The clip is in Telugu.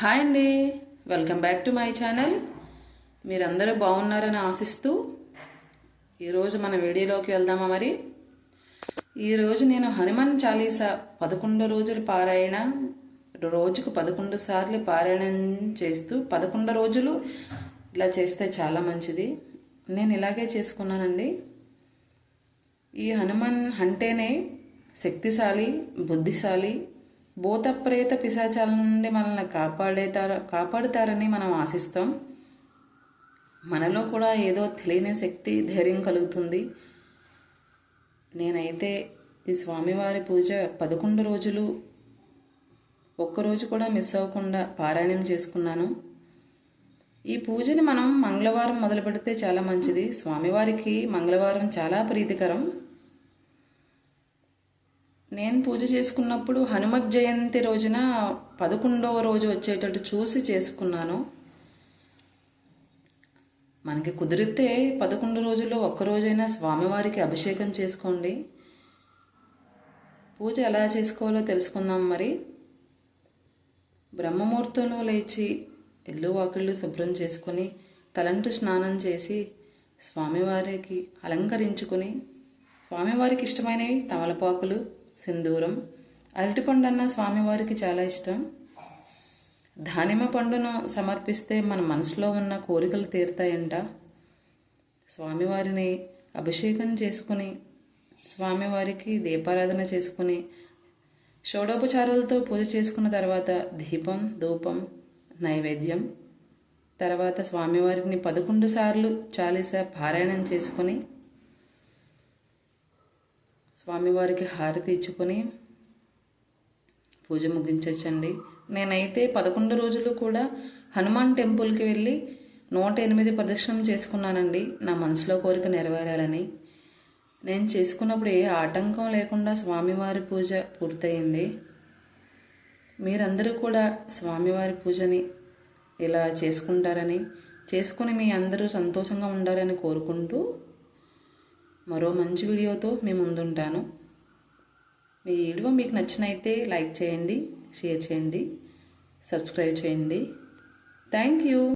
హాయ్ అండి. Welcome back to my channel. మీరందరూ బాగున్నారని ఆశిస్తూ ఈరోజు మన వీడియోలోకి వెళ్దామా మరి? ఈరోజు నేను హనుమాన్ చాలీసా పదకొండు రోజులు పారాయణ రోజుకు పదకొండు సార్లు పారాయణం చేస్తూ పదకొండు రోజులు ఇలా చేస్తే చాలా మంచిది. నేను ఇలాగే చేసుకున్నానండి. ఈ హనుమాన్ అంటేనే శక్తిశాలి బుద్ధిశాలి భూత ప్రేత పిశాచాల నుండి మనల్ని కాపాడేతార కాపాడుతారని మనం ఆశిస్తాం. మనలో కూడా ఏదో తెలియని శక్తి ధైర్యం కలుగుతుంది. నేనైతే ఈ స్వామివారి పూజ పదకొండు రోజులు ఒక్కరోజు కూడా మిస్ అవ్వకుండా పారాయణం చేసుకున్నాను. ఈ పూజని మనం మంగళవారం మొదలు పెడితే చాలా మంచిది. స్వామివారికి మంగళవారం చాలా ప్రీతికరం. నేను పూజ చేసుకున్నప్పుడు హనుమత్ జయంతి రోజున పదకొండవ రోజు వచ్చేటట్టు చూసి చేసుకున్నాను. మనకి కుదిరితే పదకొండు రోజుల్లో ఒక్కరోజైనా స్వామివారికి అభిషేకం చేసుకోండి. పూజ ఎలా చేసుకోవాలో తెలుసుకుందాం మరి. బ్రహ్మముహూర్తంలో లేచి ఇల్లు వాకిళ్ళు శుభ్రం చేసుకొని తలంటు స్నానం చేసి స్వామివారికి అలంకరించుకొని స్వామివారికి ఇష్టమైనవి తమలపాకులు సింధూరం. అరటిపండు అన్న స్వామివారికి చాలా ఇష్టం. దానిమ్మ పండును సమర్పిస్తే మన మనసులో ఉన్న కోరికలు తీరుతాయంట. స్వామివారిని అభిషేకం చేసుకుని స్వామివారికి దీపారాధన చేసుకుని షోడోపచారాలతో పూజ చేసుకున్న తర్వాత దీపం ధూపం నైవేద్యం తర్వాత స్వామివారిని పదకొండు సార్లు చాలీస పారాయణం చేసుకుని స్వామివారికి హారతి ఇచ్చుకొని పూజ ముగించవచ్చండి నేనైతే పదకొండు రోజులు కూడా హనుమాన్ టెంపుల్కి వెళ్ళి నూట ఎనిమిది ప్రదక్షిణం చేసుకున్నానండి. నా మనసులో కోరిక నెరవేరాలని. నేను చేసుకున్నప్పుడు ఏ ఆటంకం లేకుండా స్వామివారి పూజ పూర్తయింది. మీరందరూ కూడా స్వామివారి పూజని ఇలా చేసుకుంటారని చేసుకుని మీ అందరూ సంతోషంగా ఉండాలని కోరుకుంటూ మరో మంచి వీడియోతో మీ ముందుంటాను. మీ వీడియో మీకు నచ్చినైతే లైక్ చేయండి షేర్ చేయండి సబ్స్క్రైబ్ చేయండి. Thank you.